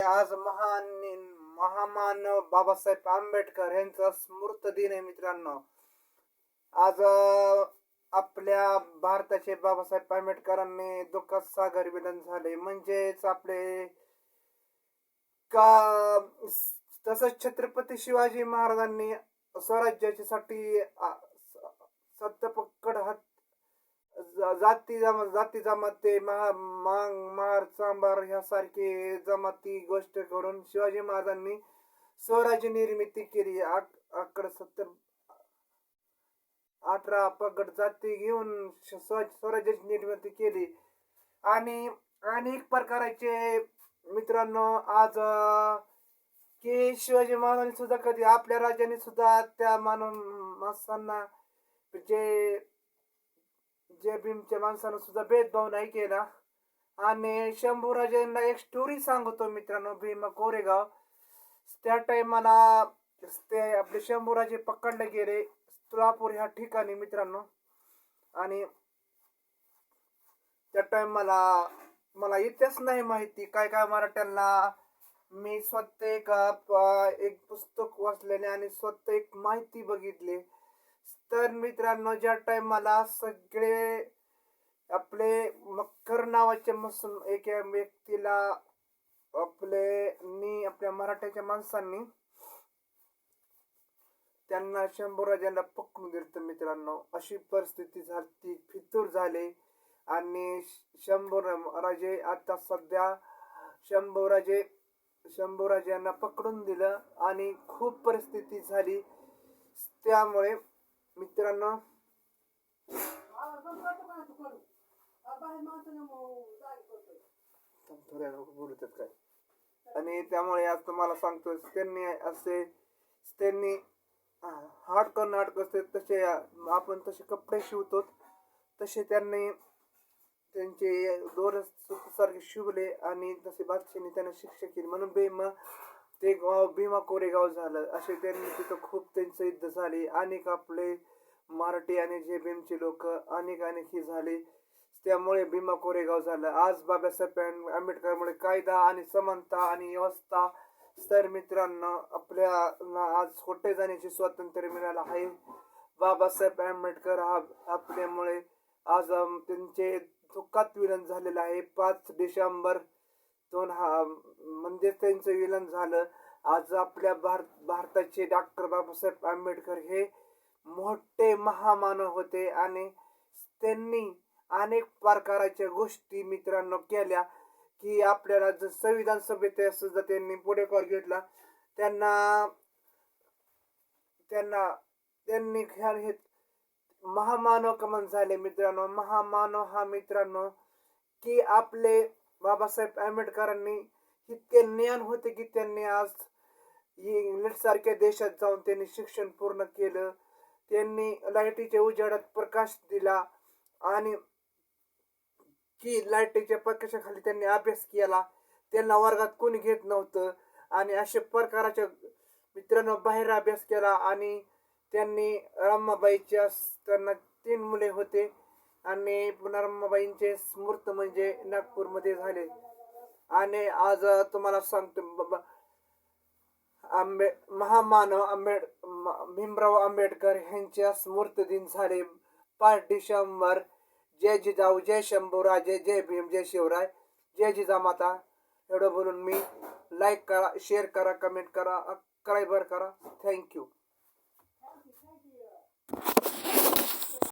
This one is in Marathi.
आज महान महामान बाबासाहेब आंबेडकर यांचा स्मृत दिन आहे मित्रांनो. आज आपल्या भारताचे बाबासाहेब आंबेडकरांनी दुःखात सागर विलन झाले. म्हणजेच आपले का तसंच छत्रपती शिवाजी महाराजांनी स्वराज्याच्या साठी जाती जमा जाती जमाते महा मांग मार चांबार ह्यासारखे जमाती गोष्ट करून शिवाजी महाराजांनी स्वराज्य निर्मिती केली. आक- आकड सत्तर अठरा पगड जाती घेऊन श- स्वराज्याची निर्मिती केली. आणि अनेक प्रकारचे मित्रांनो आज की शिवाजी महाराजांनी सुद्धा कधी आपल्या राज्याने सुद्धा त्या मानव माणसांना जे जे भीमच्या माणसानं सुद्धा भेदभाव नाही केला. आणि शंभूराजांना एक स्टोरी सांगतो मित्रांनो भीम कोरेगाव. त्या टायमाला ते आपले शंभूराजे पकडले गेले तुळापूर ह्या ठिकाणी मित्रांनो. आणि त्या टायमाला मला इतिहास नाही माहिती काय काय मराठ्यांना मी स्वतः एक एक पुस्तक वाचलेले आणि स्वतः एक माहिती बघितली. तर मित्रांनो ज्या टायमाला सगळे आपले मकर नावाचे मसून एक व्यक्तीला आपले नी आपल्या मराठ्याच्या माणसांनी त्यांना शंभूराजांना पकडून दिलं मित्रांनो. अशी परिस्थिती झाली फितूर झाले आणि शंभू राजे आता सध्या शंभूराजे शंभूराजे यांना पकडून दिलं आणि खूप परिस्थिती झाली. त्यामुळे मित्रांनो. थोड्या बोलतात काय? आणि त्यामुळे आज तुम्हाला सांगतो त्यांनी असे त्यांनी हाडकं नाटक असते तसे आपण तसे कपडे शिवतो तसे त्यांनी त्यांचे दोर सारखे शिवले आणि तसे बादशाने त्यांना शिक्षा केली. म्हणून बेमा ते गाव भीमा कोरेगाव झालं. असे त्यांनी तिथं खूप त्यांचं युद्ध झाले. अनेक आपले मराठी आणि जे भीमचे लोक अनेक अनेक हे झाले. त्यामुळे भीमा कोरेगाव झालं. आज बाबासाहेब आंबेडकरमुळे कायदा आणि समानता आणि व्यवस्था तर मित्रांनो आपल्याला आज खोटे जाण्याचे स्वातंत्र्य मिळालं आहे. बाबासाहेब आंबेडकर हा आपल्यामुळे आज त्यांचे दुःखात विलन झालेलं आहे. पाच डिसेंबर दोन हा म्हणजेच त्यांचं विलन झालं. आज आपल्या भारत भारताचे डॉक्टर बाबासाहेब आंबेडकर हे मोठे महामानव होते आणि त्यांनी अनेक प्रकाराच्या गोष्टी मित्रांनो केल्या की आपल्याला जर संविधान सभेत सुद्धा त्यांनी पुढेकार घेतला त्यांना त्यांना त्यांनी ख्याल हे महामानव कमन झाले मित्रांनो. महामानव हा मित्रांनो की आपले बाबासाहेब आंबेडकरांनी इतके ज्ञान होते की त्यांनी आज इंग्लंड सारख्या देशात जाऊन त्यांनी शिक्षण पूर्ण केलं. त्यांनी लाईटीच्या उजेडात प्रकाश दिला आणि की लाईटीच्या प्रकाशाखाली त्यांनी अभ्यास केला. त्यांना वर्गात कोणी घेत नव्हतं आणि अशा प्रकाराच्या मित्रांनो बाहेर अभ्यास केला आणि त्यांनी रमाबाईच्या त्यांना तीन मुले होते. आणि पुनर्माबाईंचे स्मृत म्हणजे नागपूरमध्ये झाले. आणि आज तुम्हाला सांगतो आंबे महामानव आंबेड म- भीमराव आंबेडकर यांच्या स्मृत दिन झाले. पाच डिसेंबर जय जिजाऊ जय शंभूराजे जय भीम जय शिवराय जय जिजामाता एवढं बोलून मी लाईक करा शेअर करा कमेंट करा सबस्क्राईबर करा. थँक्यू